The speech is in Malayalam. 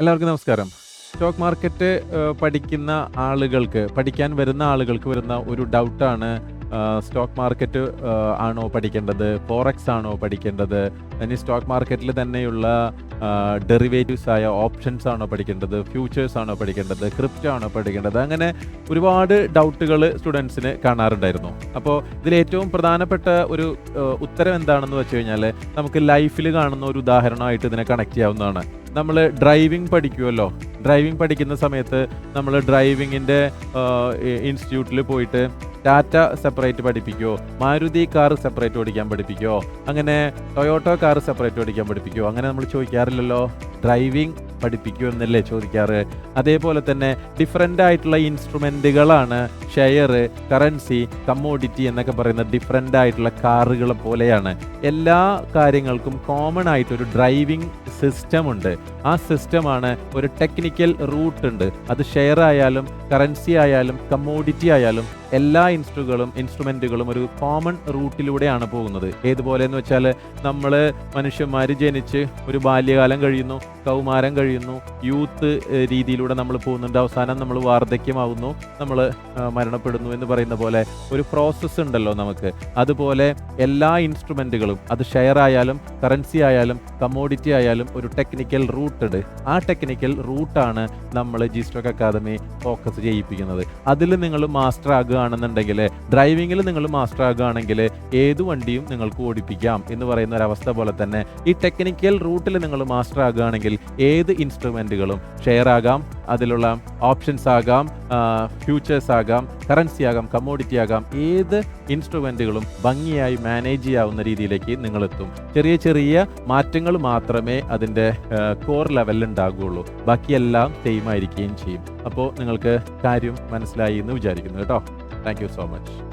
എല്ലാവർക്കും നമസ്കാരം. സ്റ്റോക്ക് മാർക്കറ്റ് പഠിക്കുന്ന ആളുകൾക്ക് പഠിക്കാൻ വരുന്ന ആളുകൾക്ക് വരുന്ന ഒരു ഡൗട്ടാണ് സ്റ്റോക്ക് മാർക്കറ്റ് ആണോ പഠിക്കേണ്ടത് ഫോറക്സ് ആണോ പഠിക്കേണ്ടത് ഇനി സ്റ്റോക്ക് മാർക്കറ്റിൽ തന്നെയുള്ള ഡെറിവേറ്റീവ്സ് ആയ ഓപ്ഷൻസ് ആണോ പഠിക്കേണ്ടത് ഫ്യൂച്ചേഴ്സ് ആണോ പഠിക്കേണ്ടത് ക്രിപ്റ്റോ ആണോ പഠിക്കേണ്ടത് അങ്ങനെ ഒരുപാട് ഡൗട്ടുകൾ സ്റ്റുഡൻസിന് കാണാറുണ്ടായിരുന്നു. അപ്പോൾ ഇതിൽ ഏറ്റവും പ്രധാനപ്പെട്ട ഒരു ഉത്തരം എന്താണെന്ന് വെച്ച് കഴിഞ്ഞാൽ നമുക്ക് ലൈഫിൽ കാണുന്ന ഒരു ഉദാഹരണമായിട്ട് ഇതിനെ കണക്ട് ചെയ്യാവുന്നതാണ്. നമ്മൾ ഡ്രൈവിംഗ് പഠിക്കുമല്ലോ ഡ്രൈവിംഗ് പഠിക്കുന്ന സമയത്ത് നമ്മൾ ഡ്രൈവിങ്ങിന്റെ ഇൻസ്റ്റിറ്റ്യൂട്ടിൽ പോയിട്ട് ടാറ്റ സെപ്പറേറ്റ് പഠിപ്പിക്കുമോ മാരുതി കാർ സെപ്പറേറ്റ് ഓടിക്കാൻ പഠിപ്പിക്കുമോ അങ്ങനെ ടൊയോട്ടോ കാർ സെപ്പറേറ്റ് ഓടിക്കാൻ പഠിപ്പിക്കുമോ അങ്ങനെ നമ്മൾ ചോദിക്കാറില്ലല്ലോ. ഡ്രൈവിംഗ് പഠിപ്പിക്കുമോ എന്നല്ലേ ചോദിക്കാറ്? അതേപോലെ തന്നെ ഡിഫറെന്റ് ആയിട്ടുള്ള ഇൻസ്ട്രുമെന്റുകളാണ് ഷെയർ കറൻസി കമ്മോഡിറ്റി എന്നൊക്കെ പറയുന്ന ഡിഫറെന്റ് ആയിട്ടുള്ള കാറുകളെ പോലെയാണ്. എല്ലാ കാര്യങ്ങൾക്കും കോമൺ ആയിട്ടൊരു ഡ്രൈവിംഗ് സിസ്റ്റം ഉണ്ട്. ആ സിസ്റ്റമാണ് ഒരു ടെക്നിക്കൽ റൂട്ട് ഉണ്ട്. അത് ഷെയർ ആയാലും കറൻസി ആയാലും കമ്മോഡിറ്റി ആയാലും എല്ലാ ഇൻസ്ട്രുകളും ഇൻസ്ട്രുമെന്റുകളും ഒരു കോമൺ റൂട്ടിലൂടെയാണ് പോകുന്നത്. ഏതുപോലെ എന്ന് വെച്ചാൽ നമ്മൾ മനുഷ്യന്മാർ ജനിച്ച് ഒരു ബാല്യകാലം കഴിയുന്നു കൗമാരം കഴിയുന്നു യൂത്ത് രീതിയിലൂടെ നമ്മൾ പോകുന്നുണ്ട്. അവസാനം നമ്മൾ വാർദ്ധക്യമാവുന്നു നമ്മൾ മരണപ്പെടുന്നു എന്ന് പറയുന്ന പോലെ ഒരു പ്രോസസ്സ് ഉണ്ടല്ലോ നമുക്ക്. അതുപോലെ എല്ലാ ഇൻസ്ട്രുമെന്റുകളും അത് ഷെയർ ആയാലും കറൻസി ആയാലും കമ്മോഡിറ്റി ആയാലും ഒരു ടെക്നിക്കൽ റൂട്ട് ഉണ്ട് ആ ടെക്നിക്കൽ റൂട്ടാണ് നമ്മൾ ജി സ്റ്റോക്ക് അക്കാദമി ഫോക്കസ് ചെയ്യിപ്പിക്കുന്നത്. അതിൽ നിങ്ങൾ മാസ്റ്റർ ആകുകയാണെന്നുണ്ടെങ്കിൽ ഡ്രൈവിങ്ങിൽ നിങ്ങൾ മാസ്റ്റർ ആകുകയാണെങ്കിൽ ഏത് വണ്ടിയും നിങ്ങൾക്ക് ഓടിപ്പിക്കാം എന്ന് പറയുന്ന ഒരവസ്ഥ പോലെ തന്നെ ഈ ടെക്നിക്കൽ റൂട്ടിൽ നിങ്ങൾ മാസ്റ്റർ ആകുകയാണെങ്കിൽ ഏത് ഇൻസ്ട്രുമെന്റുകളും ഷെയർ ആകാം അതിലുള്ള ഓപ്ഷൻസ് ആകാം ഫ്യൂച്ചേഴ്സ് ആകാം കറൻസി ആകാം കമ്മോഡിറ്റി ആകാം ഏത് ഇൻസ്ട്രുമെന്റുകളും ഭംഗിയായി മാനേജ് ചെയ്യാവുന്ന രീതിയിലേക്ക് നിങ്ങളെത്തും. ചെറിയ ചെറിയ മാറ്റങ്ങൾ മാത്രമേ അതിന്റെ കോർ ലെവലിൽ ഉണ്ടാകുകയുള്ളൂ. ബാക്കിയെല്ലാം സെയിം ആയിരിക്കുകയും ചെയ്യും. അപ്പോൾ നിങ്ങൾക്ക് കാര്യം മനസ്സിലായി എന്ന് വിചാരിക്കുന്നു കേട്ടോ. Thank so much